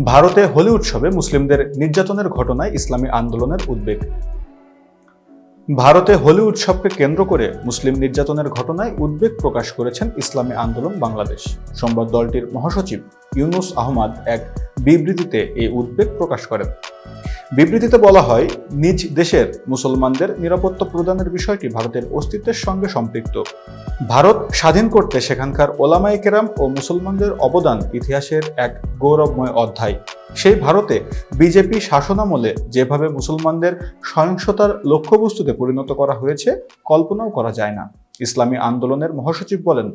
ভারতে হোলি উৎসবে মুসলিমদের নির্যাতনের ঘটনায় ইসলামী আন্দোলনের উদ্বেগ। ভারতে হোলি উৎসবকে কেন্দ্র করে মুসলিম নির্যাতনের ঘটনায় উদ্বেগ প্রকাশ করেছেন ইসলামী আন্দোলন বাংলাদেশ। সংবাদ দলটির মহাসচিব ইউনুস আহমদ এক বিবৃতিতে এই উদ্বেগ প্রকাশ করেন। বিবৃতিতে বলা হয়, নিজ দেশের মুসলমানদের নিরাপত্তা প্রদানের বিষয়টি ভারতের অস্তিত্বের সঙ্গে সম্পৃক্ত। ভারত স্বাধীন করতে সেখানকার ওলামাই কেরাম ও মুসলমানদের অবদান ইতিহাসের এক গৌরবময় অধ্যায়। সেই ভারতে বিজেপি শাসনামলে যেভাবে মুসলমানদের সহিংসতার লক্ষ্যবস্তুতে পরিণত করা হয়েছে, কল্পনাও করা যায় না। ইসলামী আন্দোলনের মহাসচিব বলেন,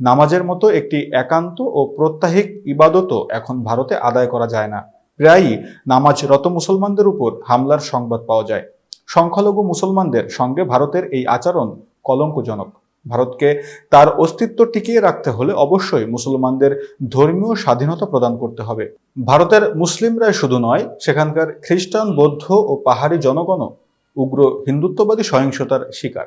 নামাজের মতো একটি একান্ত ও প্রত্যাহিক ইবাদতও এখন ভারতে আদায় করা যায় না। প্রায়ই নামাজরত মুসলমানদের উপর হামলার সংবাদ পাওয়া যায়। সংখ্যালঘু মুসলমানদের সঙ্গে ভারতের এই আচরণ কলঙ্কজনক। ভারতকে তার অস্তিত্ব টিকিয়ে রাখতে হলে অবশ্যই মুসলমানদের ধর্মীয় স্বাধীনতা প্রদান করতে হবে। ভারতের মুসলিমরাই শুধু নয়, সেখানকার খ্রিস্টান, বৌদ্ধ ও পাহাড়ি জনগণও উগ্র হিন্দুত্ববাদী সহিংসতার শিকার।